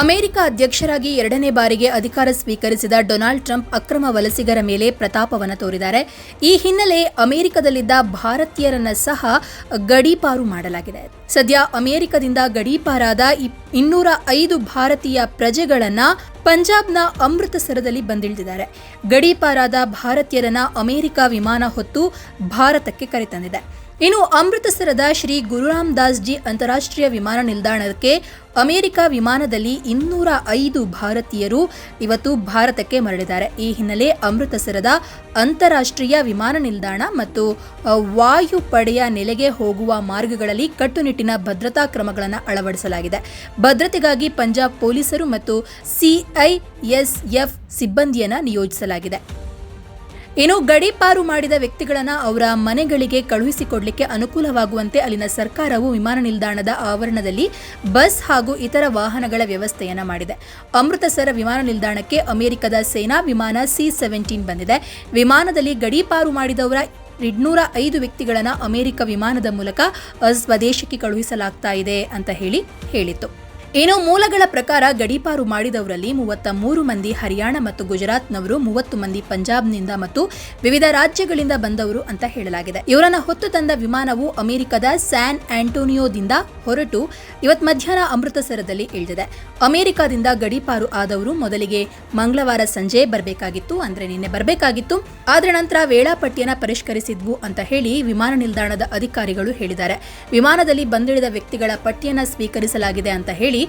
America ಅಧ್ಯಕ್ಷರಾಗಿ ಎರಡನೇ ಬಾರಿಗೆ ಅಧಿಕಾರ ಸ್ವೀಕರಿಸಿದ ಡೊನಾಲ್ಡ್ ಟ್ರಂಪ್ ಅಕ್ರಮ ವಲಸಿಗರ ಮೇಲೆ ಪ್ರತಾಪವನ್ನು ತೋರಿದ್ದಾರೆ. ಈ ಹಿನ್ನೆಲೆ ಅಮೆರಿಕದಲ್ಲಿದ್ದ ಭಾರತೀಯರನ್ನ ಸಹ ಗಡೀಪಾರು ಮಾಡಲಾಗಿದೆ. ಸದ್ಯ ಅಮೆರಿಕದಿಂದ ಗಡೀಪಾರಾದ ಇನ್ನೂರ ಐದು ಭಾರತೀಯ ಪ್ರಜೆಗಳನ್ನ ಪಂಜಾಬ್ನ ಅಮೃತಸರದಲ್ಲಿ ಬಂದಿಳಿದಿದ್ದಾರೆ. ಗಡೀಪಾರಾದ ಭಾರತೀಯರನ್ನ ಅಮೆರಿಕ ವಿಮಾನ ಹೊತ್ತು ಭಾರತಕ್ಕೆ ಕರೆತಂದಿದೆ. ಇನ್ನು ಅಮೃತಸರದ ಶ್ರೀ ಗುರುರಾಮ್ ದಾಸ್ ಜಿ ಅಂತಾರಾಷ್ಟ್ರೀಯ ವಿಮಾನ ನಿಲ್ದಾಣಕ್ಕೆ ಅಮೆರಿಕ ವಿಮಾನದಲ್ಲಿ ಇನ್ನೂರ ಐದು ಭಾರತೀಯರು ಇವತ್ತು ಭಾರತಕ್ಕೆ ಮರಳಿದ್ದಾರೆ. ಈ ಹಿನ್ನೆಲೆ ಅಮೃತಸರದ ಅಂತಾರಾಷ್ಟ್ರೀಯ ವಿಮಾನ ನಿಲ್ದಾಣ ಮತ್ತು ವಾಯುಪಡೆಯ ನೆಲೆಗೆ ಹೋಗುವ ಮಾರ್ಗಗಳಲ್ಲಿ ಕಟ್ಟುನಿಟ್ಟಿನ ಭದ್ರತಾ ಕ್ರಮಗಳನ್ನು ಅಳವಡಿಸಲಾಗಿದೆ. ಭದ್ರತೆಗಾಗಿ ಪಂಜಾಬ್ ಪೊಲೀಸರು ಮತ್ತು ಸಿಐಎಸ್ಎಫ್ ಸಿಬ್ಬಂದಿಯನ್ನು ನಿಯೋಜಿಸಲಾಗಿದೆ. ಇನ್ನು ಗಡೀಪಾರು ಮಾಡಿದ ವ್ಯಕ್ತಿಗಳನ್ನು ಅವರ ಮನೆಗಳಿಗೆ ಕಳುಹಿಸಿಕೊಡ್ಲಿಕ್ಕೆ ಅನುಕೂಲವಾಗುವಂತೆ ಅಲ್ಲಿನ ಸರ್ಕಾರವು ವಿಮಾನ ನಿಲ್ದಾಣದ ಆವರಣದಲ್ಲಿ ಬಸ್ ಹಾಗೂ ಇತರ ವಾಹನಗಳ ವ್ಯವಸ್ಥೆಯನ್ನು ಮಾಡಿದೆ. ಅಮೃತಸರ ವಿಮಾನ ನಿಲ್ದಾಣಕ್ಕೆ ಅಮೆರಿಕದ ಸೇನಾ ವಿಮಾನ ಸಿ ಸೆವೆಂಟೀನ್ ಬಂದಿದೆ. ವಿಮಾನದಲ್ಲಿ ಗಡೀಪಾರು ಮಾಡಿದವರ ಇನ್ನೂರ ಐದು ವ್ಯಕ್ತಿಗಳನ್ನು ಅಮೆರಿಕ ವಿಮಾನದ ಮೂಲಕ ಸ್ವದೇಶಕ್ಕೆ ಕಳುಹಿಸಲಾಗ್ತಾ ಇದೆ ಅಂತ ಹೇಳಿ ಹೇಳಿತ್ತು. ಇನ್ನು ಮೂಲಗಳ ಪ್ರಕಾರ ಗಡೀಪಾರು ಮಾಡಿದವರಲ್ಲಿ ಮೂವತ್ತ ಮೂರು ಮಂದಿ ಹರಿಯಾಣ ಮತ್ತು ಗುಜರಾತ್ನವರು, ಮೂವತ್ತು ಮಂದಿ ಪಂಜಾಬ್ನಿಂದ ಮತ್ತು ವಿವಿಧ ರಾಜ್ಯಗಳಿಂದ ಬಂದವರು ಅಂತ ಹೇಳಲಾಗಿದೆ. ಇವರನ್ನ ಹೊತ್ತು ತಂದ ವಿಮಾನವು ಅಮೆರಿಕದ ಸ್ಯಾನ್ ಆಂಟೋನಿಯೋದಿಂದ ಹೊರಟು ಇವತ್ ಮಧ್ಯಾಹ್ನ ಅಮೃತಸರದಲ್ಲಿ ಇಳಿದಿದೆ. ಅಮೆರಿಕದಿಂದ ಗಡೀಪಾರು ಆದವರು ಮೊದಲಿಗೆ ಮಂಗಳವಾರ ಸಂಜೆ ಬರಬೇಕಾಗಿತ್ತು, ಅಂದ್ರೆ ನಿನ್ನೆ ಬರಬೇಕಾಗಿತ್ತು. ಆದ್ರೆ ನಂತರ ವೇಳಾಪಟ್ಟಿಯನ್ನು ಪರಿಷ್ಕರಿಸಿದ್ವು ಅಂತ ಹೇಳಿ ವಿಮಾನ ನಿಲ್ದಾಣದ ಅಧಿಕಾರಿಗಳು ಹೇಳಿದ್ದಾರೆ. ವಿಮಾನದಲ್ಲಿ ಬಂದಿಳಿದ ವ್ಯಕ್ತಿಗಳ ಪಟ್ಟಿಯನ್ನು ಸ್ವೀಕರಿಸಲಾಗಿದೆ ಅಂತ ಹೇಳಿ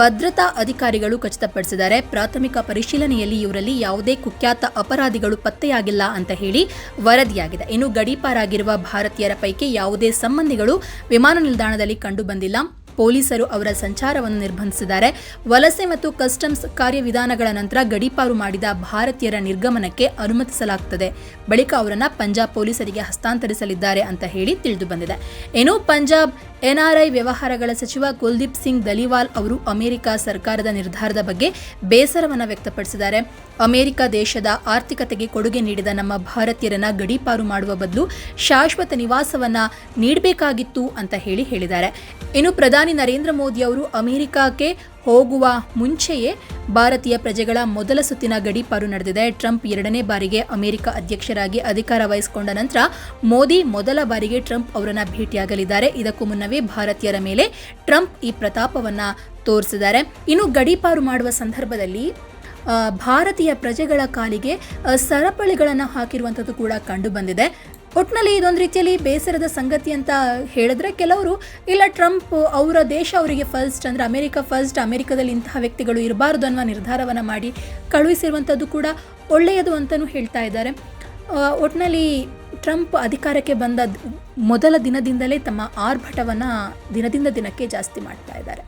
ಭದ್ರತಾ ಅಧಿಕಾರಿಗಳು ಖಚಿತಪಡಿಸಿದ್ದಾರೆ. ಪ್ರಾಥಮಿಕ ಪರಿಶೀಲನೆಯಲ್ಲಿ ಇವರಲ್ಲಿ ಯಾವುದೇ ಕುಖ್ಯಾತ ಅಪರಾಧಿಗಳು ಪತ್ತೆಯಾಗಿಲ್ಲ ಅಂತ ಹೇಳಿ ವರದಿಯಾಗಿದೆ. ಇನ್ನು ಗಡೀಪಾರಾಗಿರುವ ಭಾರತೀಯರ ಪೈಕಿ ಯಾವುದೇ ಸಂಬಂಧಿಗಳು ವಿಮಾನ ನಿಲ್ದಾಣದಲ್ಲಿ ಕಂಡು ಬಂದಿಲ್ಲ ಪೊಲೀಸರು ಅವರ ಸಂಚಾರವನ್ನು ನಿರ್ಬಂಧಿಸಿದ್ದಾರೆ. ವಲಸೆ ಮತ್ತು ಕಸ್ಟಮ್ಸ್ ಕಾರ್ಯವಿಧಾನಗಳ ನಂತರ ಗಡೀಪಾರು ಮಾಡಿದ ಭಾರತೀಯರ ನಿರ್ಗಮನಕ್ಕೆ ಅನುಮತಿಸಲಾಗುತ್ತದೆ ಬಳಿಕ ಅವರನ್ನು ಪಂಜಾಬ್ ಪೊಲೀಸರಿಗೆ ಹಸ್ತಾಂತರಿಸಲಿದ್ದಾರೆ ಅಂತ ಹೇಳಿ ತಿಳಿದು ಬಂದಿದೆ ಏನು ಪಂಜಾಬ್ ಎನ್ಆರ್ಐ ವ್ಯವಹಾರಗಳ ಸಚಿವ ಕುಲ್ದೀಪ್ ಸಿಂಗ್ ದಲಿವಾಲ್ ಅವರು ಅಮೆರಿಕ ಸರ್ಕಾರದ ನಿರ್ಧಾರದ ಬಗ್ಗೆ ಬೇಸರವನ್ನು ವ್ಯಕ್ತಪಡಿಸಿದ್ದಾರೆ. ಅಮೆರಿಕ ದೇಶದ ಆರ್ಥಿಕತೆಗೆ ಕೊಡುಗೆ ನೀಡಿದ ನಮ್ಮ ಭಾರತೀಯರನ್ನ ಗಡೀಪಾರು ಮಾಡುವ ಬದಲು ಶಾಶ್ವತ ನಿವಾಸವನ್ನ ನೀಡಬೇಕಾಗಿತ್ತು ಅಂತ ಹೇಳಿ ಹೇಳಿದ್ದಾರೆ. ಇನ್ನು ಪ್ರಧಾನಿ ನರೇಂದ್ರ ಮೋದಿ ಅವರು ಅಮೆರಿಕಕ್ಕೆ ಹೋಗುವ ಮುಂಚೆಯೇ ಭಾರತೀಯ ಪ್ರಜೆಗಳ ಮೊದಲ ಸುತ್ತಿನ ಗಡೀಪಾರು ನಡೆದಿದೆ. ಟ್ರಂಪ್ ಎರಡನೇ ಬಾರಿಗೆ ಅಮೆರಿಕ ಅಧ್ಯಕ್ಷರಾಗಿ ಅಧಿಕಾರ ವಹಿಸಿಕೊಂಡ ನಂತರ ಮೋದಿ ಮೊದಲ ಬಾರಿಗೆ ಟ್ರಂಪ್ ಅವರನ್ನು ಭೇಟಿಯಾಗಲಿದ್ದಾರೆ. ಇದಕ್ಕೂ ಮುನ್ನವೇ ಭಾರತೀಯರ ಮೇಲೆ ಟ್ರಂಪ್ ಈ ಪ್ರತಾಪವನ್ನ ತೋರಿಸಿದ್ದಾರೆ. ಇನ್ನು ಗಡೀಪಾರು ಮಾಡುವ ಸಂದರ್ಭದಲ್ಲಿ ಭಾರತೀಯ ಪ್ರಜೆಗಳ ಕಾಲಿಗೆ ಸರಪಳಿಗಳನ್ನು ಹಾಕಿರುವಂಥದ್ದು ಕೂಡ ಕಂಡು ಬಂದಿದೆ. ಒಟ್ಟಿನಲ್ಲಿ ಇದೊಂದು ರೀತಿಯಲ್ಲಿ ಬೇಸರದ ಸಂಗತಿ ಅಂತ ಹೇಳಿದ್ರೆ ಕೆಲವರು, ಇಲ್ಲ ಟ್ರಂಪ್ ಅವರ ದೇಶ ಅವರಿಗೆ ಫಸ್ಟ್ ಅಂದರೆ ಅಮೆರಿಕ ಫಸ್ಟ್ ಅಮೆರಿಕದಲ್ಲಿ ಇಂತಹ ವ್ಯಕ್ತಿಗಳು ಇರಬಾರ್ದು ಅನ್ನುವ ನಿರ್ಧಾರವನ್ನು ಮಾಡಿ ಕಳುಹಿಸಿರುವಂಥದ್ದು ಕೂಡ ಒಳ್ಳೆಯದು ಅಂತಲೂ ಹೇಳ್ತಾ ಇದ್ದಾರೆ. ಒಟ್ನಲ್ಲಿ ಟ್ರಂಪ್ ಅಧಿಕಾರಕ್ಕೆ ಬಂದ ಮೊದಲ ದಿನದಿಂದಲೇ ತಮ್ಮ ಆರ್ಭಟವನ್ನು ದಿನದಿಂದ ದಿನಕ್ಕೆ ಜಾಸ್ತಿ ಮಾಡ್ತಾ ಇದ್ದಾರೆ.